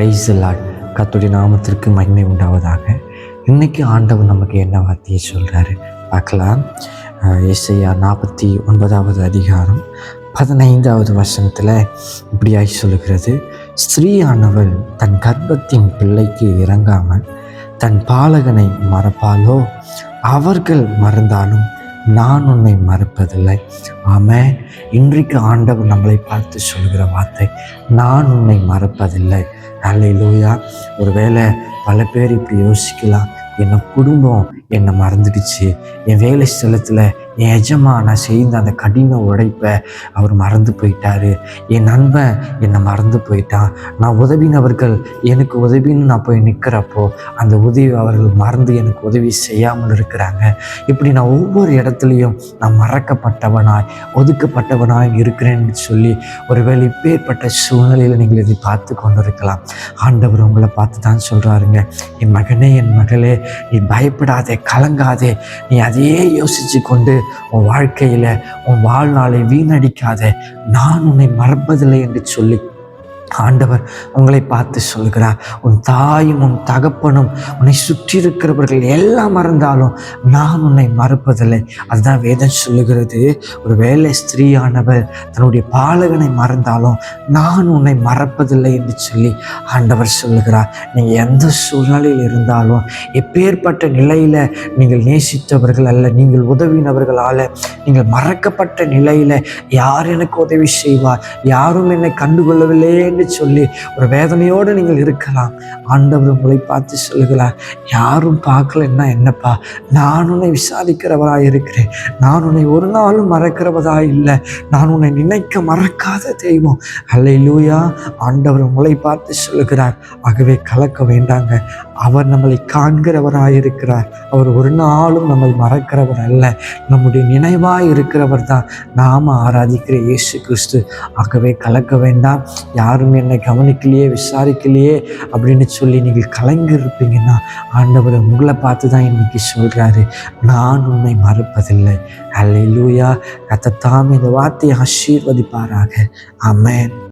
Price lot கத்துடைய நாமத்திற்கு மகிமை உண்டாவதாக. இன்றைக்கு ஆண்டவர் நமக்கு என்ன வார்த்தையை சொல்கிறாரு பார்க்கலாம். இசையா நாற்பத்தி ஒன்பதாவது அதிகாரம் பதினைந்தாவது வசனத்தில் இப்படியாய் சொல்லுகிறது. ஸ்திரீயானவள் தன் கர்ப்பத்தின் பிள்ளைக்கு இறங்காமல் தன் பாலகனை மறப்பாலோ அவர்கள் மறந்தாலும் நான் உன்னை மறப்பதில்லை. ஆமென். இன்றைக்கு ஆண்டவர் நம்மளை பார்த்து சொல்கிற வார்த்தை நான் உன்னை மறப்பதில்லை. அல்லையிலூயா ஒருவேளை பல பேர் இப்படி யோசிக்கலாம். என்ன குடும்பம் என்னை மறந்துடுச்சு. என் வேலை ஸ்தலத்தில் என் எஜமா நான் செய்த அந்த கடின உழைப்பை அவர் மறந்து போயிட்டாரு. என் நண்பன் என்னை மறந்து போயிட்டான். நான் உதவினவர்கள் எனக்கு உதவின்னு நான் போய் நிற்கிறப்போ அந்த உதவி அவர்கள் மறந்து எனக்கு உதவி செய்யாமல் இருக்கிறாங்க. இப்படி நான் ஒவ்வொரு இடத்துலையும் நான் மறக்கப்பட்டவனாய் ஒதுக்கப்பட்டவனாய் இருக்கிறேன்னு சொல்லி ஒருவேளை இப்பேற்பட்ட சூழ்நிலையில் நீங்கள் இதை பார்த்து கொண்டு இருக்கலாம் ஆண்டவர் உங்களை பார்த்து தான் சொல்கிறாருங்க என் மகனே என் மகளே நீ பயப்படாதே. கலங்காதே. நீ அதையே யோசித்து கொண்டு உன் வாழ்க்கையில் உன் வாழ்நாளை வீணடிக்காதே. நான் உன்னை மறப்பதில்லை என்று சொல்லி ஆண்டவர் உங்களை பார்த்து சொல்கிறார் உன் தாயும் உன் தகப்பனும் உன்னை சுற்றி இருக்கிறவர்கள் எல்லாம் மறந்தாலும் நான் உன்னை மறப்பதில்லை. அதுதான் வேதம் சொல்லுகிறது. ஒரு வேலை ஸ்திரீயானவர் தன்னுடைய பாலகனை மறந்தாலும் நான் உன்னை மறப்பதில்லை என்று சொல்லி ஆண்டவர் சொல்லுகிறார். நீங்கள் எந்த சூழ்நிலையில் இருந்தாலும் எப்பேற்பட்ட நிலையில் நீங்கள் நேசித்தவர்கள் அல்ல நீங்கள் உதவினவர்களால் நீங்கள் மறக்கப்பட்ட நிலையில் யார் எனக்கு உதவி செய்வார் யாரும் என்னை கண்டுகொள்ளவில்லையே என்று சொல்லி ஒரு வேதனையோடு நீங்கள் இருக்கலாம். ஆண்டவர் உங்களை பார்த்து சொல்லுகிறார் யாரும் பார்க்கலன்னா என்னப்பா? நான் உன்னை விசாரிக்கிறவராக இருக்கிறேன். நான் உன்னை ஒரு நாளும் மறக்கிறவதா இல்லை. நான் உன்னை நினைக்க மறக்காத தெய்வம். அல்லையிலூயா ஆண்டவர் உங்களை பார்த்து சொல்லுகிறார். ஆகவே கலக்க வேண்டாங்க. அவர் நம்மளை காண்கிறவராக இருக்கிறார் அவர் ஒரு நாளும் நம்மை மறக்கிறவர் அல்ல. நம்முடைய நினைவாக இருக்கிறவர் தான் நாம் ஆராதிக்கிற இயேசு கிறிஸ்து. ஆகவே கலக்க வேண்டாம். யாரும் என்னை கவனிக்கலையே விசாரிக்கலையே அப்படின்னு சொல்லி நீங்கள் கலங்கி இருப்பீங்கன்னா ஆண்டவர் உங்களை பார்த்து தான் இன்னைக்கு சொல்கிறாரு நான் உன்னை மறப்பதில்லை. லூயா கத்தத்தாம் இந்த வார்த்தையை ஆசீர்வதிப்பாராக. ஆமென்